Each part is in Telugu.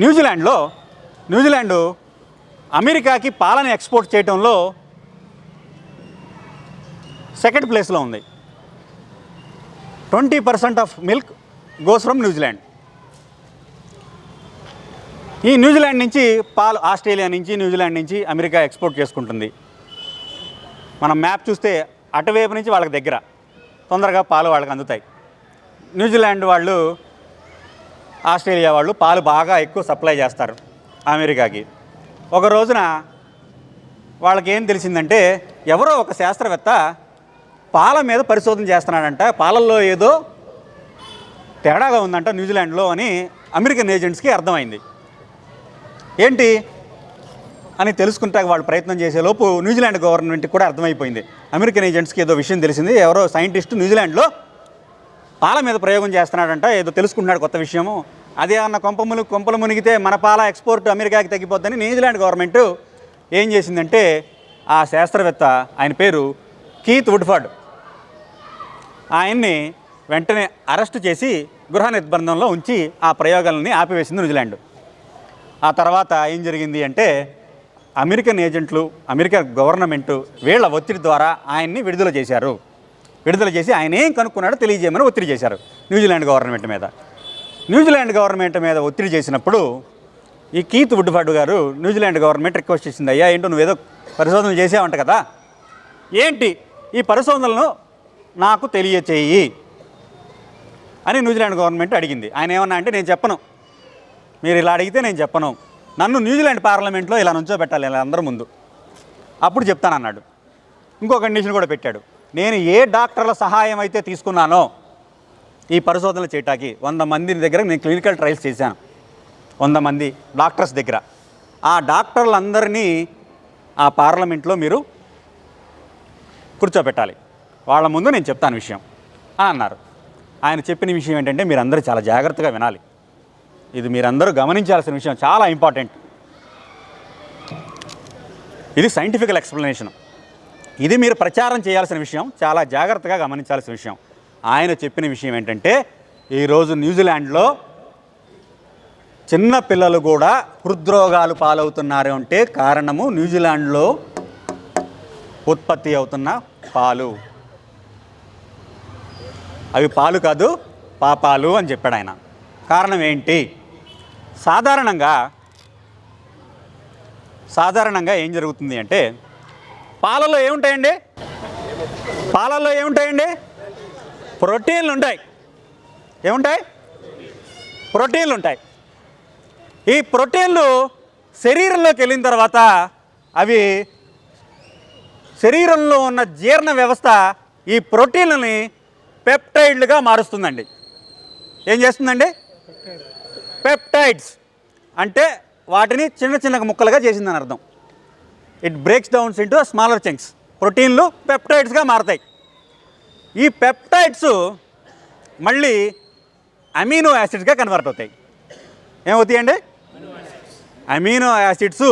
న్యూజిలాండ్లో న్యూజిలాండ్ అమెరికాకి పాలన ఎక్స్పోర్ట్ చేయడంలో సెకండ్ ప్లేస్లో ఉంది. Twenty percent of milk goes from New Zealand. ఈ న్యూజిలాండ్ నుంచి పాలు ఆస్ట్రేలియా నుంచి న్యూజిలాండ్ నుంచి అమెరికా ఎక్స్పోర్ట్ చేసుకుంటుంది. మనం మ్యాప్ చూస్తే అటువైపు నుంచి వాళ్ళకి దగ్గర తొందరగా పాలు వాళ్ళకి అందుతాయి. న్యూజిలాండ్ వాళ్ళు ఆస్ట్రేలియా వాళ్ళు పాలు బాగా ఎక్కువ సప్లై చేస్తారు అమెరికాకి. ఒక రోజున వాళ్ళకి ఏం తెలిసిందంటే ఎవరో ఒక శాస్త్రవేత్త పాల మీద పరిశోధన చేస్తున్నాడంట పాలల్లో ఏదో తేడాగా ఉందంట న్యూజిలాండ్లో అని అమెరికన్ ఏజెంట్స్కి అర్థమైంది. ఏంటి? అని తెలుసుకుంటా వాళ్ళు ప్రయత్నం చేసేలోపు న్యూజిలాండ్ గవర్నమెంట్కి కూడా అర్థమైపోయింది. అమెరికన్ ఏజెంట్స్కి ఏదో విషయం తెలిసింది ఎవరో సైంటిస్ట్ న్యూజిలాండ్లో పాల మీద ప్రయోగం చేస్తున్నాడంట ఏదో తెలుసుకుంటున్నాడు కొత్త విషయము. అదే అన్న కొంపములు కొంపలు మునిగితే మన పాల ఎక్స్పోర్ట్ అమెరికాకి తగ్గిపోద్దని న్యూజిలాండ్ గవర్నమెంట్ ఏం చేసిందంటే ఆ శాస్త్రవేత్త ఆయన పేరు కీత్ వుడ్ఫర్డ్. ఆయన్ని వెంటనే అరెస్ట్ చేసి గృహ నిర్బంధంలో ఉంచి ఆ ప్రయోగాలని ఆపివేసింది న్యూజిలాండ్. ఆ తర్వాత ఏం జరిగింది అంటే అమెరికన్ ఏజెంట్లు అమెరికా గవర్నమెంట్ వీళ్ళ ఒత్తిడి ద్వారా ఆయన్ని విడుదల చేశారు. విడుదల చేసి ఆయన ఏం కనుక్కున్నాడో తెలియజేయమని ఒత్తిడి చేశారు న్యూజిలాండ్ గవర్నమెంట్ మీద. న్యూజిలాండ్ గవర్నమెంట్ మీద ఒత్తిడి చేసినప్పుడు ఈ కీత్ వుడ్ఫర్డ్ గారు న్యూజిలాండ్ గవర్నమెంట్ రిక్వెస్ట్ చేసింది అయ్యా ఏంటో నువ్వేదో పరిశోధనలు చేసావంట కదా. ఏంటి ఈ పరిశోధనలను నాకు తెలియచేయి అని న్యూజిలాండ్ గవర్నమెంట్ అడిగింది. ఆయన ఏమన్నా అంటే నేను చెప్పను. మీరు ఇలా అడిగితే నేను చెప్పను. నన్ను న్యూజిలాండ్ పార్లమెంట్లో ఇలా నుంచోబెట్టాలి ఇలా అందరి ముందు. అప్పుడు చెప్తానన్నాడు. ఇంకో కండిషన్ కూడా పెట్టాడు. నేను ఏ డాక్టర్ల సహాయం అయితే తీసుకున్నానో ఈ పరిశోధనలు చేయటానికి వంద మంది దగ్గర నేను క్లినికల్ ట్రయల్స్ చేశాను. వంద మంది డాక్టర్స్ దగ్గర. ఆ డాక్టర్లందరినీ ఆ పార్లమెంట్లో మీరు కూర్చోబెట్టాలి. వాళ్ళ ముందు నేను చెప్తాను విషయం. అన్నారు. ఆయన చెప్పిన విషయం ఏంటంటే మీరందరూ చాలా జాగ్రత్తగా వినాలి. ఇది మీరందరూ గమనించాల్సిన విషయం. చాలా ఇంపార్టెంట్. ఇది సైంటిఫికల్ ఎక్స్ప్లెనేషన్. ఇది మీరు ప్రచారం చేయాల్సిన విషయం. చాలా జాగ్రత్తగా గమనించాల్సిన విషయం. ఆయన చెప్పిన విషయం ఏంటంటే ఈరోజు న్యూజిలాండ్లో చిన్న పిల్లలు కూడా హృద్రోగాలు పాలవుతున్నారు అంటే కారణము న్యూజిలాండ్లో ఉత్పత్తి అవుతున్న పాలు. అవి పాలు కాదు పాపాలు అని చెప్పాడు ఆయన. కారణం ఏంటి? సాధారణంగా సాధారణంగా ఏం జరుగుతుంది అంటే పాలలో ఏముంటాయండి? పాలల్లో ఏముంటాయండి? ప్రోటీన్లు ఉంటాయి ఏముంటాయి? ప్రోటీన్లు ఉంటాయి ఈ ప్రోటీన్లు శరీరంలోకి వెళ్ళిన తర్వాత అవి శరీరంలో ఉన్న జీర్ణ వ్యవస్థ ఈ ప్రోటీన్లని పెప్టైడ్లుగా మారుస్తుందండి. ఏం చేస్తుందండి? పెప్టైడ్స్. అంటే వాటిని చిన్న చిన్న ముక్కలుగా చేసిందని అర్థం. It breaks downs into smaller chunks ప్రోటీన్లు పెప్టైడ్స్గా మారతాయి. ఈ పెప్టైడ్స్ మళ్ళీ అమీనో యాసిడ్స్గా కన్వర్ట్ అవుతాయి ఏమవుతాయండి? అమీనో యాసిడ్స్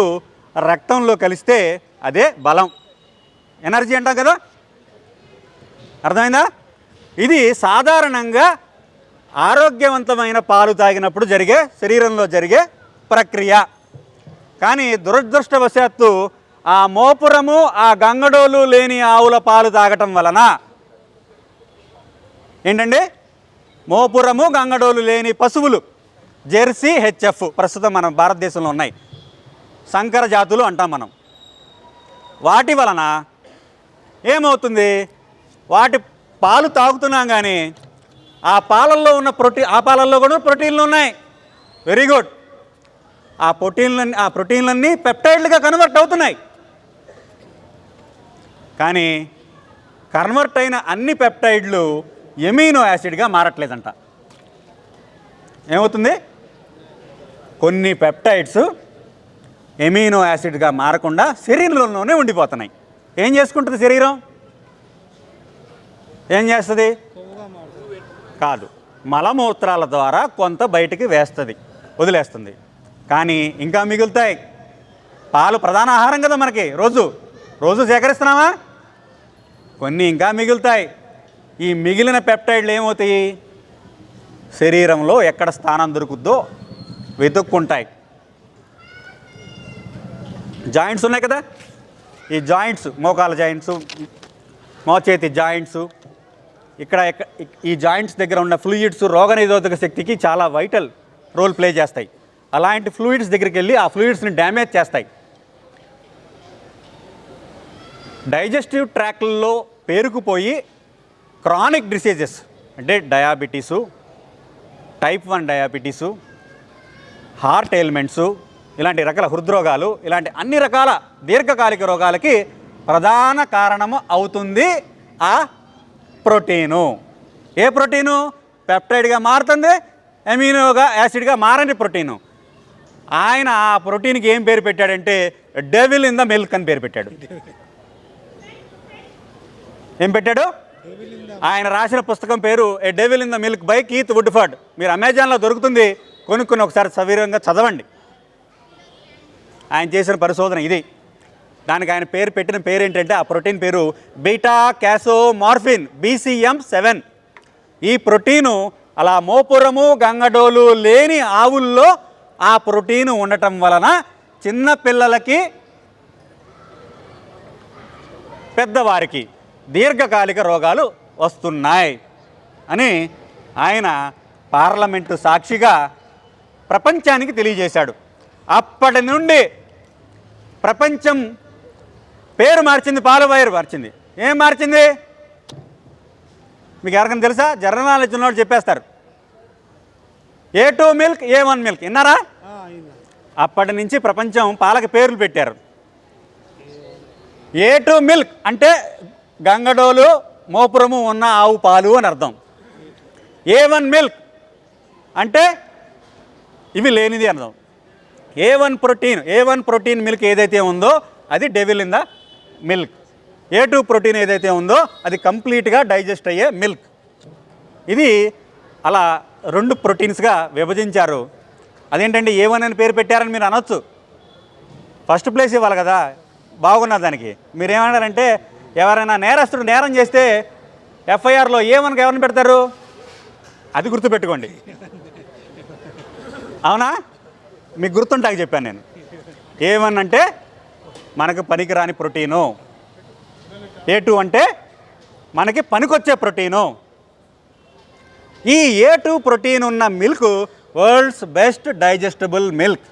రక్తంలో కలిస్తే అదే బలం. ఎనర్జీ అంటాం కదా? అర్థమైందా? ఇది సాధారణంగా ఆరోగ్యవంతమైన పాలు తాగినప్పుడు జరిగే శరీరంలో జరిగే ప్రక్రియ. కానీ దురదృష్టవశాత్తు ఆ మోపురము ఆ గంగడోలు లేని ఆవుల పాలు తాగటం వలన ఏంటండి? మోపురము గంగడోలు లేని పశువులు. జెర్సీ హెచ్ఎఫ్ ప్రస్తుతం మన భారతదేశంలో ఉన్నాయి. సంకర జాతులు అంటాం మనం. వాటి వలన ఏమవుతుంది? వాటి పాలు తాగుతున్నాం కానీ ఆ పాలల్లో ఉన్న ప్రోటీన్ ఆ పాలల్లో కూడా ప్రోటీన్లు ఉన్నాయి. Very good. ఆ ప్రోటీన్లన్నీ ఆ ప్రోటీన్లన్నీ పెప్టైడ్లుగా కన్వర్ట్ అవుతున్నాయి. కానీ కన్వర్ట్ అయిన అన్ని పెప్టైడ్లు ఎమీనో యాసిడ్గా మారట్లేదంట. ఏమవుతుంది? కొన్ని పెప్టైడ్స్ ఎమీనో యాసిడ్గా మారకుండా శరీరంలోనే ఉండిపోతున్నాయి. ఏం చేసుకుంటుంది శరీరం? ఏం చేస్తుంది? కాదు. మలమూత్రాల ద్వారా కొంత బయటికి వేస్తుంది వదిలేస్తుంది. కానీ ఇంకా మిగులుతాయి. పాలు ప్రధాన ఆహారం కదా మనకి. రోజు. రోజు సేకరిస్తున్నామా? కొన్ని ఇంకా మిగులుతాయి. ఈ మిగిలిన పెప్టైడ్లు ఏమవుతాయి? శరీరంలో ఎక్కడ స్థానం దొరుకుద్దో వెతుక్కుంటాయి. జాయింట్స్ ఉన్నాయి కదా? ఈ జాయింట్స్ మోకాల జాయింట్స్ మోచేతి జాయింట్స్ ఇక్కడ ఈ జాయింట్స్ దగ్గర ఉన్న ఫ్లూయిడ్స్ రోగనిరోధక శక్తికి చాలా వైటల్ రోల్ ప్లే చేస్తాయి. అలాంటి ఫ్లూయిడ్స్ దగ్గరికి వెళ్ళి ఆ ఫ్లూయిడ్స్ని డ్యామేజ్ చేస్తాయి. డైజెస్టివ్ ట్రాక్లలో పేరుకుపోయి క్రానిక్ డిసీజెస్ అంటే diabetes type one diabetes heart ailments ఇలాంటి రకాల హృద్రోగాలు ఇలాంటి అన్ని రకాల దీర్ఘకాలిక రోగాలకి ప్రధాన కారణము అవుతుంది ఆ ప్రోటీను. ఏ ప్రోటీను? పెప్టైడ్గా మారుతుంది అమీనోగా యాసిడ్గా మారని ప్రోటీను. ఆయన ఆ ప్రోటీన్కి ఏం పేరు పెట్టాడంటే డెవిల్ ఇన్ ద మిల్క్ అని పేరు పెట్టాడు. ఏం పెట్టాడు? ఆయన రాసిన పుస్తకం పేరు a devil in the milk by Keith Woodford మీరు అమెజాన్లో దొరుకుతుంది కొనుక్కుని ఒకసారి సవీరంగా చదవండి. ఆయన చేసిన పరిశోధన ఇది. దానికి ఆయన పేరు పెట్టిన పేరు ఏంటంటే ఆ ప్రోటీన్ పేరు beta casomorphin BCM seven ఈ ప్రోటీను అలా మోపురము గంగడోలు లేని ఆవుల్లో ఆ ప్రోటీను ఉండటం వలన చిన్న పిల్లలకి పెద్దవారికి దీర్ఘకాలిక రోగాలు వస్తున్నాయి అని ఆయన పార్లమెంటు సాక్షిగా ప్రపంచానికి తెలియజేశాడు. అప్పటి నుండి ప్రపంచం పేరు మార్చింది పాలవాయరు మార్చింది. ఏం మార్చింది? మీకు ఎవరికైనా తెలుసా? జనరల్ నాలెడ్జ్ ఉన్నవాడు చెప్పేస్తారు. A two milk A one milk. విన్నారా? అప్పటి నుంచి ప్రపంచం పాలకి పేర్లు పెట్టారు. ఏ టూ మిల్క్ అంటే గంగడోలు మోపురము ఉన్న ఆవు పాలు అని అర్థం. ఏ వన్ మిల్క్ అంటే ఇవి లేనిది అర్థం. A one protein A one protein milk ఏదైతే ఉందో అది devil in the milk A two protein ఏదైతే ఉందో అది కంప్లీట్గా డైజెస్ట్ అయ్యే మిల్క్ ఇది అలా రెండు ప్రోటీన్స్గా విభజించారు. అదేంటంటే ఏ వన్ అని పేరు పెట్టారని మీరు అనొచ్చు. ఫస్ట్ ప్లేస్ ఇవ్వాలి కదా. బాగున్నది దానికి. మీరేమన్నారంటే ఎవరైనా నేరస్తుడు నేరం చేస్తే ఎఫ్ఐఆర్లో ఏమనకు ఎవరిని పెడతారు? అది గుర్తుపెట్టుకోండి. అవునా? మీకు గుర్తుంటాక చెప్పాను నేను. ఏమనంటే మనకు పనికిరాని ప్రోటీను. ఏ టూ అంటే మనకి పనికొచ్చే ప్రోటీను. ఈ ఏ టూ ప్రోటీన్ ఉన్న milk world's best digestible milk.